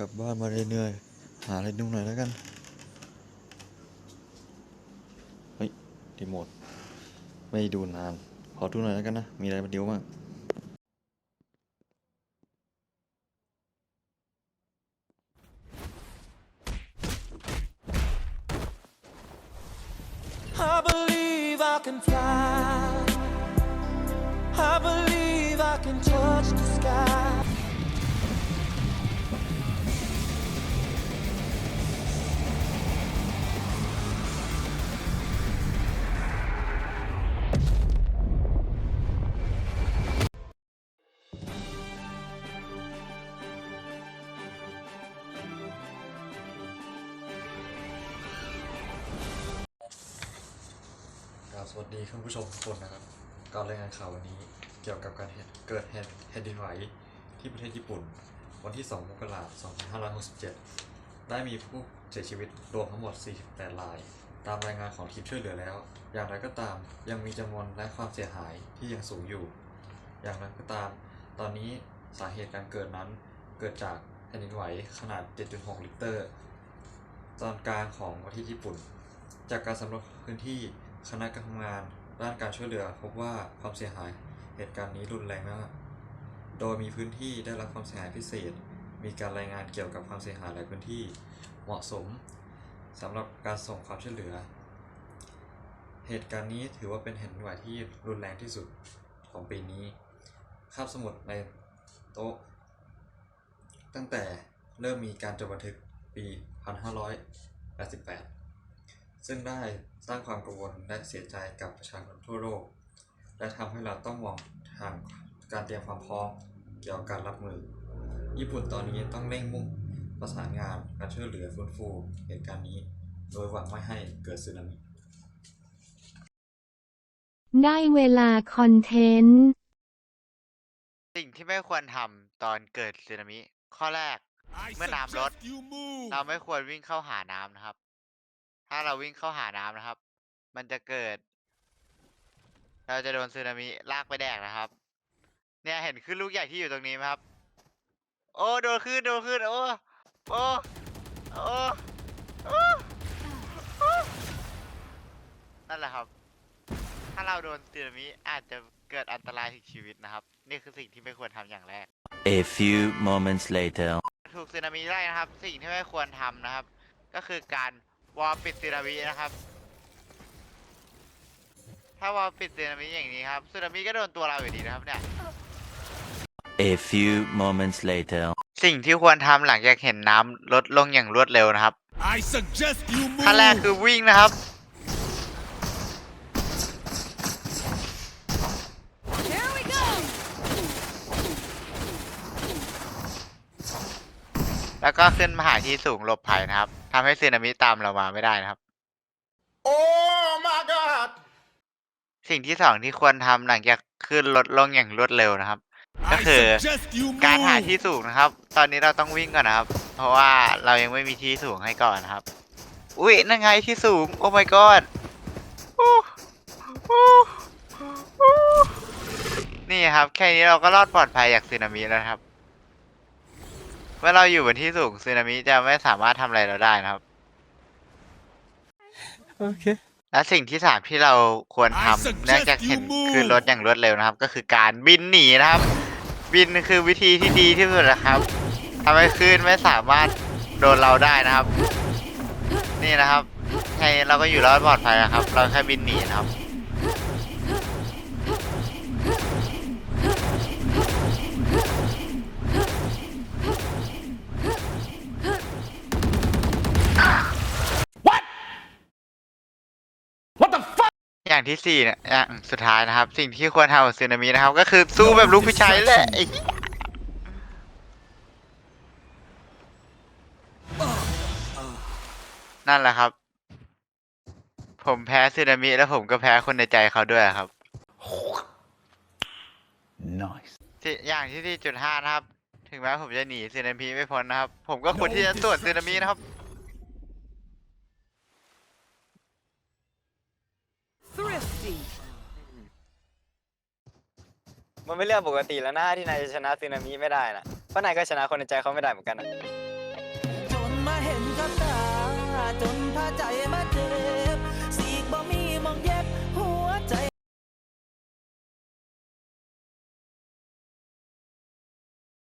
กลับบ้านมาเหนื่อยๆหาอะไรดูหน่อยแล้วกัน เฮ้ยรีโมทไม่ดูนาน ขอดูหน่อยแล้วกันนะ มีอะไรมาดูบ้าง I believe I can fly. I believe I can touch the sky. สวัสดีคุณผู้ชมทุกคนนะครับการรายงานข่าววันนี้เกี่ยวกับการเกิดเหตุแผ่นดินไหวที่ประเทศญี่ปุ่น วันที่ 2 มกราคม 2567 ได้มีผู้เสียชีวิตรวมทั้งหมด 48 ราย ตามรายงานของทีมช่วยเหลือแล้ว อย่างไรก็ตามยังมีจำนวนและความเสียหายที่ยังสูงอยู่ อย่างไรก็ตาม ตอนนี้สาเหตุการเกิดนั้นเกิดจากแผ่นดินไหวขนาด 7.6 ลิกเตอร์ ตอนกลางของประเทศญี่ปุ่น จากการสำรวจพื้นที่ คณะกรรมการด้านการช่วยเหลือพบว่าความเสียหายเหตุการณ์นี้รุนแรงมาก โดยมีพื้นที่ได้รับความเสียหายพิเศษ มีการรายงานเกี่ยวกับความเสียหายหลายพื้นที่เหมาะสมสำหรับการส่งความช่วยเหลือ เหตุการณ์นี้ถือว่าเป็นแผ่นดินไหวที่รุนแรงที่สุดของปีนี้คาบสมุดในโต๊ะ ตั้งแต่เริ่มมีการจดบันทึกปี 1588 ซึ่งได้สร้างความกังวลและเสียใจกับประชาชนทั่วโลก และทำให้เราต้องมองทางการเตรียมความพร้อมเกี่ยวกับการรับมือ ญี่ปุ่นตอนนี้ต้องเร่งมุ่งประสานงานการช่วยเหลือฟื้นฟูเหตุการณ์นี้ โดยหวังไม่ให้เกิดสึนามิ ได้เวลาคอนเทนต์ สิ่งที่ไม่ควรทำตอนเกิดสึนามิ ข้อแรก เมื่อน้ำลด เราไม่ควรวิ่งเข้าหาน้ำนะครับ ถ้าเราวิ่งเข้าหาน้ำนะครับ มันจะเกิด เราจะโดนสึนามิลากไปแดกนะครับ เนี่ยเห็นขึ้นลูกใหญ่ที่อยู่ตรงนี้ไหมครับ โอ้โดนขึ้นโดนขึ้นโอ้โอ้โอ้โอ้โอ้นั่นแหละครับ ถ้าเราโดนสึนามิอาจจะเกิดอันตรายถึงชีวิตนะครับ นี่คือสิ่งที่ไม่ควรทำอย่างแรก A few moments later. ถูกสึนามิไล่นะครับ สิ่งที่ไม่ควรทำนะครับ ก็คือการ วอลปิดสึนามินะครับ ถ้าวอลปิดสึนามิอย่างนี้ครับสึนามิก็โดนตัวเราอยู่ดีนะครับเนี่ย A few moments later. สิ่งที่ควรทำหลังจากเห็นน้ำลดลงอย่างรวดเร็วนะครับ I suggest you move. ขั้นแรกคือวิ่งนะครับแล้วก็ขึ้นมาหาที่สูงหลบภัยนะครับ ทำให้สึนามิตามเรามาไม่ได้นะครับ Oh my God. สิ่งที่สองที่ควรทำหลังจากขึ้นลดลงอย่างรวดเร็วนะครับ ก็ I คือ suggest you การหา move. ที่สูงนะครับ ตอนนี้เราต้องวิ่งก่อนนะครับ เพราะว่าเรายังไม่มีที่สูงให้ก่อนนะครับ อุ้ยนั่นไงที่สูง โอ้ my god โอ้โอ้โอ้นี่ครับ แค่นี้เราก็รอดปลอดภัยจากสึนามิแล้วนะครับ เมื่อเราอยู่บนที่สูงสึนามิจะไม่สามารถทำอะไรเราได้นะครับ โอเค และสิ่งที่สามที่เราควรทำเนื่องจากเห็นขึ้นรถอย่างรวดเร็วนะครับ ก็คือการบินหนีนะครับ บินคือวิธีที่ดีที่สุดนะครับทำให้คลื่นไม่สามารถโดนเราได้นะครับ นี่นะครับแค่นี้เราก็อยู่รอดปลอดภัยนะครับ เราแค่บินหนีนะครับ ที่สี่เนี่ยอย่างสุดท้ายนะครับ สิ่งที่ควรทำกับสึนามินะครับ ก็คือสู้แบบลูกผู้ชายแหละไอ้เหี้ยนั่นแหละครับ ผมแพ้สึนามิแล้วผมก็แพ้คนในใจเขาด้วยครับ Nice. ที่อย่างที่ที่จุดห้านะครับ ถึงแม้ผมจะหนีสึนามิไม่พ้นนะครับ ผมก็ควรที่จะสวนสึนามินะครับ มันไม่เรื่องปกติแล้วนะที่นายจะชนะซึนามิไม่ได้นะเพราะนายก็ชนะคนในใจเขาไม่ได้เหมือนกันนะ จนมาเห็นตาจนพาใจมา